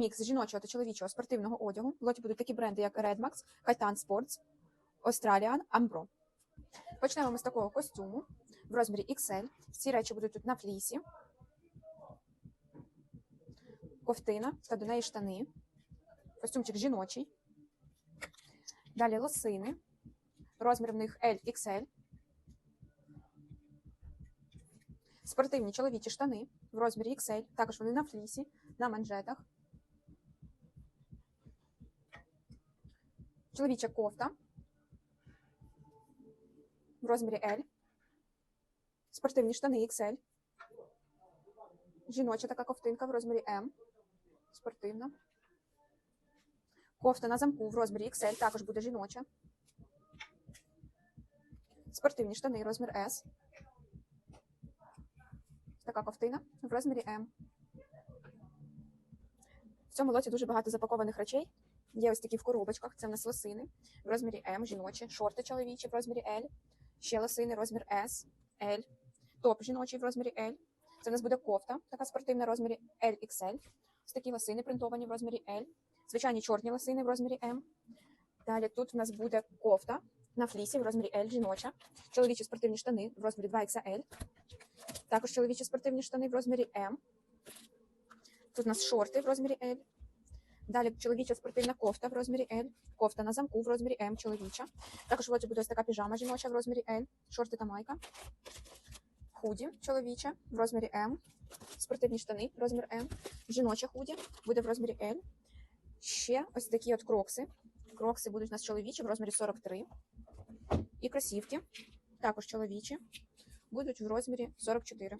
Мікс жіночого та чоловічого спортивного одягу. В лоті будуть такі бренди, як Redmax, Kaitan Sports, Australian, Ambro. Почнемо ми з такого костюму в розмірі XL. Ці речі будуть тут на флісі. Ковтина та до неї штани. Костюмчик жіночий. Далі лосини. Розмір в них LXL. Спортивні чоловічі штани в розмірі XL. Також вони на флісі, на манжетах. Чоловіча кофта в розмірі L. Спортивні штани XL. Жіноча така ковтинка в розмірі М. Спортивна. Кофта на замку в розмірі XL також буде жіноча. Спортивні штани розмір S. Така ковтина в розмірі М. В цьому лоті дуже багато запакованих речей. Є ось такі в коробочках. Це в нас лосини в розмірі М, жіночі, шорти чоловічі в розмірі L, ще лосини розмір S, L, топ жіночий в розмірі L. Це в нас буде кофта, така спортивна в розмірі LXL. Ось такі лосини принтовані в розмірі L. Звичайні чорні лосини в розмірі М. Далі тут в нас буде кофта на флісі в розмірі L, жіноча. Чоловічі спортивні штани в розмірі 2XL. Також чоловічі спортивні штани в розмірі М. Тут у нас шорти в розмірі L. Далі чоловіча спортивна кофта в розмірі L. Кофта на замку в розмірі М, чоловіча. Також в лоті буде ось така піжама жіноча в розмірі L. Шорти та майка. Худі чоловіче в розмірі М. Спортивні штани розмір М. Жіноча худі буде в розмірі L. Ще ось такі от крокси. Крокси будуть у нас чоловічі в розмірі 43. І кросівки, також чоловічі, будуть в розмірі 44.